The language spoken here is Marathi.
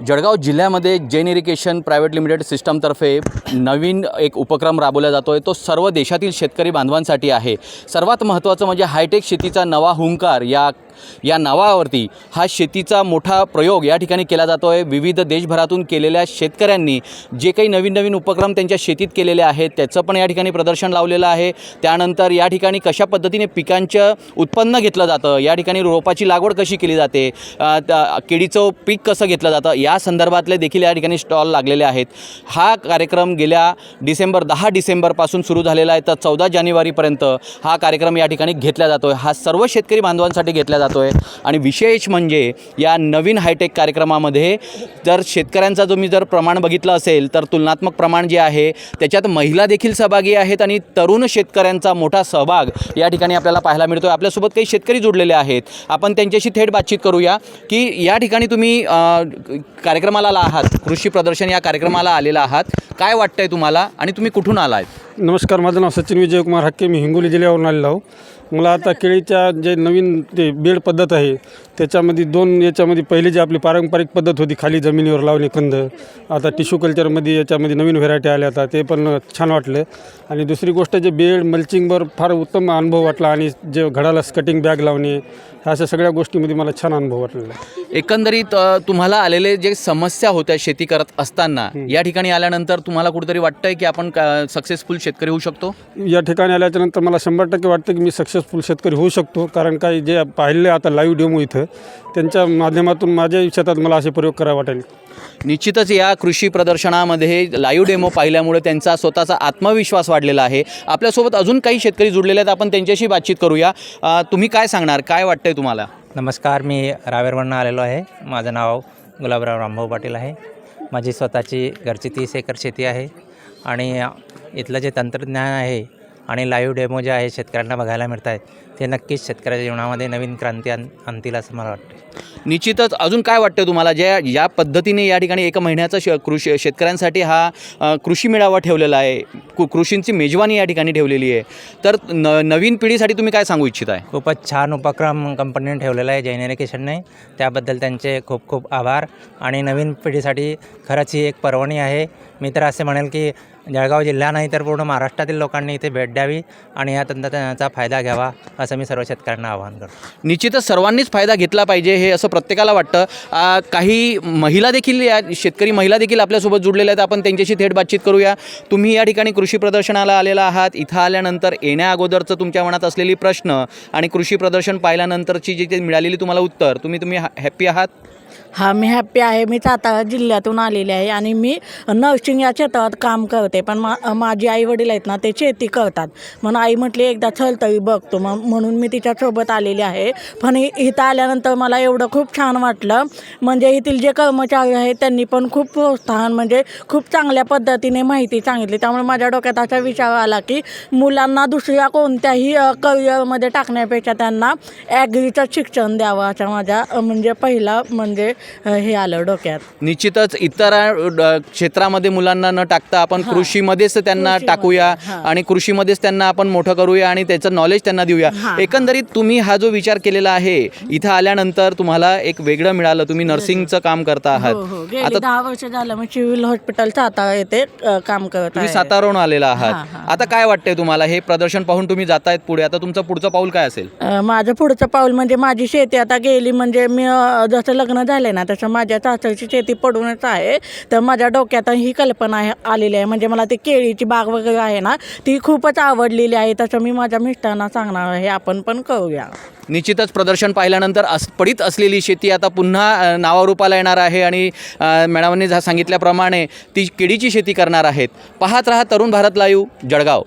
जळगाव जिल्ह्यामध्ये जैन इरिगेशन प्रायव्हेट लिमिटेड सिस्टमतर्फे नवीन एक उपक्रम राबवला जातो आहे तो सर्व देशातील शेतकरी बांधवांसाठी आहे. सर्वात महत्त्वाचं म्हणजे हायटेक शेतीचा नवा हुंकार या या नावावरती हा शेतीचा मोठा प्रयोग या ठिकाणी केला जातो आहे विविध देशभरातून केलेल्या शेतकऱ्यांनी जे काही नवीन नवीन उपक्रम त्यांच्या शेतीत केलेले आहेत त्याचं पण या ठिकाणी प्रदर्शन लावलेलं आहे. त्यानंतर या ठिकाणी कशा पद्धतीने पिकांचं उत्पन्न घेतलं जातं या ठिकाणी रोपाची लागवड कशी केली जाते त्या- केळीचं पीक कसं घेतलं जातं या संदर्भातले देखील या ठिकाणी स्टॉल लागलेले आहेत. हा कार्यक्रम गेल्या डिसेंबर दहा डिसेंबरपासून सुरू झालेला आहे. तर चौदा जानेवारीपर्यंत हा कार्यक्रम या ठिकाणी घेतला जातो आहे हा सर्व शेतकरी बांधवांसाठी घेतला जातो आहे आणि विशेष म्हणजे या नवीन हायटेक कार्यक्रमामध्ये जर शेतकऱ्यांचा जो मी जर प्रमाण बघितलं असेल तर तुलनात्मक प्रमाण जे आहे त्याच्यात महिला देखील सहभागी आहेत आणि तरुण शेतकऱ्यांचा मोठा सहभाग या ठिकाणी आपल्याला पाहायला मिळतो आहे आपल्यासोबत काही शेतकरी जुडलेले आहेत. आपण त्यांच्याशी थेट बातचीत करूया की या ठिकाणी तुम्ही कार्यक्रमाला आला आहात कृषी प्रदर्शन या कार्यक्रमाला आलेला आहात. काय वाटतंय तुम्हाला आणि तुम्ही कुठून आलात नमस्कार माझं नाव सचिन विजयकुमार हक्के. मी हिंगोली जिल्ह्यावरून आलेलो आहो. मला आता केळीच्या जे नवीन ते बेड पद्धत आहे त्याच्यामध्ये दोन याच्यामध्ये पहिली जी आपली पारंपरिक पद्धत होती खाली जमिनीवर लावणे कंद आता टिश्यू कल्चरमध्ये याच्यामध्ये नवीन व्हेरायटी आल्या आता ते पण छान वाटलं. आणि दुसरी गोष्ट जे बेड मल्चिंगवर फार उत्तम अनुभव वाटला आणि जे घडाला कटिंग बॅग लावणे ह्या अशा सगळ्या गोष्टीमध्ये मला छान अनुभव वाटलेला. एकंदरीत तुम्हाला आलेले जे समस्या होत्या शेती करत असताना या ठिकाणी आल्यानंतर तुम्हाला कुठेतरी वाटतंय की आपण सक्सेसफुल शेतकरी होऊ शकतो? या ठिकाणी आल्याच्यानंतर मला शंभर टक्के वाटतं की मी सक्सेसफुल शेतकरी होऊ शकतो. कारण काही जे पाहिले आता लाईव्ह डेमो इथं त्यांच्या माध्यमातून माझ्या शेतात मला असे प्रयोग करावे वाटेल. निश्चितच या कृषी प्रदर्शनामध्ये लाईव्ह डेमो पाहिल्यामुळे त्यांचा स्वतःचा आत्मविश्वास वाढलेला आहे. आपल्यासोबत अजून काही शेतकरी जुडलेले आहेत आपण त्यांच्याशी बातचीत करूया. अ, तुम्ही काय सांगणार? काय वाटतंय तुम्हाला? नमस्कार मी रावेरवरनं आलेलो आहे. माझं नाव गुलाबराव रामभाऊ पाटील आहे. माझी स्वतःची घरची तीस एकर शेती आहे आणि इथलं जे तंत्रज्ञान आहे आणि लाईव्ह डेमो जे आहे शेतकऱ्यांना बघायला मिळत आहेत ते नक्कीच शेतकऱ्याच्या जीवनामध्ये नवीन क्रांती आण आणतील असं मला वाटतं निश्चितच. अजून काय वाटतं तुम्हाला? ज्या या पद्धतीने या ठिकाणी एक महिन्याचा श कृषी शेतकऱ्यांसाठी हा कृषी मेळावा ठेवलेला आहे. कृ कृषींची मेजवानी या ठिकाणी ठेवलेली आहे. तर न नवीन पिढीसाठी तुम्ही काय सांगू इच्छित आहे खूपच छान उपक्रम कंपनीने ठेवलेला आहे जैन इरिगेशनने त्याबद्दल त्यांचे खूप खूप आभार. आणि नवीन पिढीसाठी खरंच ही एक पर्वणी आहे. मी तर असे म्हणेल की जळगाव जिल्हा नाही तर पूर्ण महाराष्ट्रातील लोकांनी इथे भेट द्यावी आणि या तंत्रज्ञानाचा फायदा घ्यावा असं मी सर्व शेतकऱ्यांना आवाहन करतो. निश्चितच सर्वांनीच फायदा घेतला पाहिजे हे असं प्रत्येकाला वाटतं. काही महिला देखील या शेतकरी महिला देखील आपल्यासोबत जुडलेल्या आहेत. आपण त्यांच्याशी थेट बातचीत करूया. तुम्ही या ठिकाणी कृषी प्रदर्शनाला आलेला आहात. इथं आल्यानंतर येण्या अगोदरचं तुमच्या मनात असलेली प्रश्न आणि कृषी प्रदर्शन पाहिल्यानंतरची जी जी मिळालेली तुम्हाला उत्तर तुम्ही तुम्ही हॅप्पी आहात? हा मी हॅप्पी आहे. मी सातारा जिल्ह्यातून आलेली आहे आणि मी नर्सिंग या क्षेत्रात काम करते. पण मा माझी आई वडील आहेत ना ते शेती करतात. म्हणून आई म्हटली एकदा चल तरी बघतो. मग म्हणून मी तिच्यासोबत आलेली आहे. पण इ- इथं आल्यानंतर मला एवढं खूप छान वाटलं. म्हणजे येथील जे कर्मचारी आहेत त्यांनी पण खूप प्रोत्साहन म्हणजे खूप चांगल्या पद्धतीने माहिती सांगितली. त्यामुळे माझ्या डोक्यात असा विचार आला की मुलांना दुसऱ्या कोणत्याही अ, करिअरमध्ये टाकण्यापेक्षा त्यांना ॲग्रीचं शिक्षण द्यावं असा माझ्या अ, म्हणजे पहिला म्हणजे अ, हे आलं डोक्यात. निश्चितच इतर अ, क्षेत्रामध्ये मुलांना न टाकता आपण कृषीमध्येच त्यांना टाकूया हां. आणि कृषीमध्येच त्यांना आपण मोठं करूया आणि त्याचं नॉलेज त्यांना देऊया. हां. एकंदरीत तुम्ही हा जो विचार केलेला आहे इथं आल्यानंतर तुम्हाला एक वेगळं मिळालं. तुम्ही नर्सिंगचं काम करता आहात. हो. हो गेली आता दहा वर्ष झालं मी सिव्हिल हॉस्पिटल सातारा येथे अ, काम करत तुम्ही आहे. साताराहून आलेला हां, आहात. हां, आता काय वाटतंय तुम्हाला? हे प्रदर्शन पाहून तुम्ही जातायत पुढे. आता तुमचं पुढचं पाऊल काय असेल? अ, माझं पुढचं पाऊल म्हणजे माझी शेती आता गेली. म्हणजे मी अ, जसं लग्न झाले ना तसं माझ्या चाचाची शेती पडूनच आहे. तर माझ्या डोक्यात ही कल्पना आहे आलेली आहे. म्हणजे मला ती केळीची बाग वगैरे आहे ना ती खूपच आवडलेली आहे. तसं मी माझ्या मिस्टरांना सांगणार आहे आपण पण करूया. निश्चितच प्रदर्शन पाहिल्यानंतर अस पडीत असलेली शेती आता पुन्हा नावारूपाला येणार आहे आणि मॅडमांनी सांगितल्याप्रमाणे ती केळीची शेती करणार आहेत. पाहत रहा तरुण भारत लाईव्ह जळगाव.